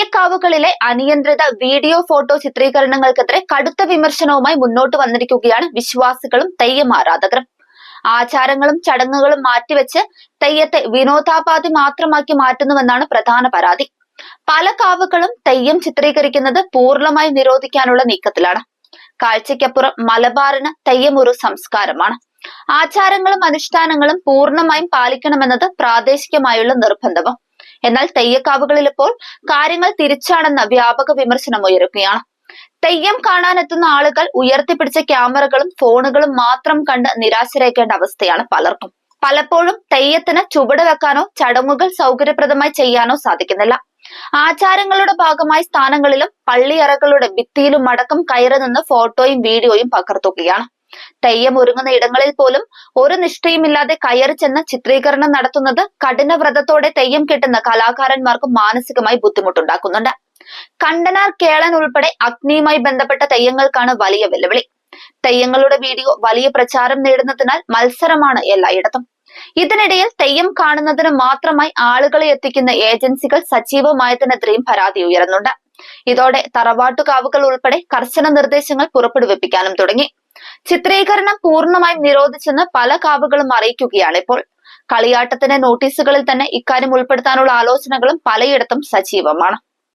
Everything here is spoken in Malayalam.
തെയ്യക്കാവുകളിലെ അനിയന്ത്രിത വീഡിയോ ഫോട്ടോ ചിത്രീകരണങ്ങൾക്കെതിരെ കടുത്ത വിമർശനവുമായി മുന്നോട്ട് വന്നിരിക്കുകയാണ് വിശ്വാസികളും തെയ്യം ആരാധകരും. ആചാരങ്ങളും ചടങ്ങുകളും മാറ്റിവെച്ച് തെയ്യത്തെ വിനോദാപാധി മാത്രമാക്കി മാറ്റുന്നുവെന്നാണ് പ്രധാന പരാതി. പല കാവുകളും തെയ്യം ചിത്രീകരിക്കുന്നത് പൂർണമായി നിരോധിക്കാനുള്ള നീക്കത്തിലാണ്. കാഴ്ചയ്ക്കപ്പുറം മലബാറിന് തെയ്യം ഒരു സംസ്കാരമാണ്. ആചാരങ്ങളും അനുഷ്ഠാനങ്ങളും പൂർണമായും പാലിക്കണമെന്നത് പ്രാദേശികമായുള്ള നിർബന്ധവും. എന്നാൽ തെയ്യക്കാവുകളിൽ ഇപ്പോൾ കാര്യങ്ങൾ തിരിച്ചാണെന്ന വ്യാപക വിമർശനം ഉയരുകയാണ്. തെയ്യം കാണാനെത്തുന്ന ആളുകൾ ഉയർത്തിപ്പിടിച്ച ക്യാമറകളും ഫോണുകളും മാത്രം കണ്ട് നിരാശരേക്കേണ്ട അവസ്ഥയാണ് പലർക്കും. പലപ്പോഴും തെയ്യത്തിന് ചുവട് വെക്കാനോ ചടങ്ങുകൾ സൗകര്യപ്രദമായി ചെയ്യാനോ സാധിക്കുന്നില്ല. ആചാരങ്ങളുടെ ഭാഗമായി സ്ഥാനങ്ങളിലും പള്ളിയറകളുടെ ഭിത്തിയിലും അടക്കം കയറി നിന്ന് ഫോട്ടോയും വീഡിയോയും പകർത്തുകയാണ്. തെയ്യം ഒരുങ്ങുന്ന ഇടങ്ങളിൽ പോലും ഒരു നിഷ്ഠയുമില്ലാതെ കയറി ചെന്ന് ചിത്രീകരണം നടത്തുന്നത് കഠിന വ്രതത്തോടെ തെയ്യം കിട്ടുന്ന കലാകാരന്മാർക്ക് മാനസികമായി ബുദ്ധിമുട്ടുണ്ടാക്കുന്നുണ്ട്. കണ്ടനാർ കേളൻ ഉൾപ്പെടെ അഗ്നിയുമായി ബന്ധപ്പെട്ട തെയ്യങ്ങൾക്കാണ് വലിയ വെല്ലുവിളി. തെയ്യങ്ങളുടെ വീഡിയോ വലിയ പ്രചാരം നേടുന്നതിനാൽ മത്സരമാണ് എല്ലായിടത്തും. ഇതിനിടയിൽ തെയ്യം കാണുന്നതിന് മാത്രമായി ആളുകളെ എത്തിക്കുന്ന ഏജൻസികൾ സജീവമായതിനെതിരെയും പരാതി ഉയരുന്നുണ്ട്. ഇതോടെ തറവാട്ടുകാവുകൾ ഉൾപ്പെടെ കർശന നിർദ്ദേശങ്ങൾ പുറപ്പെടുവിപ്പിക്കാനും തുടങ്ങി. ചിത്രീകരണം പൂർണമായും നിരോധിച്ചെന്ന് പല കാവുകളും അറിയിക്കുകയാണ് ഇപ്പോൾ. കളിയാട്ടത്തിന്റെ നോട്ടീസുകളിൽ തന്നെ ഇക്കാര്യം ഉൾപ്പെടുത്താനുള്ള ആലോചനകളും പലയിടത്തും സജീവമാണ്.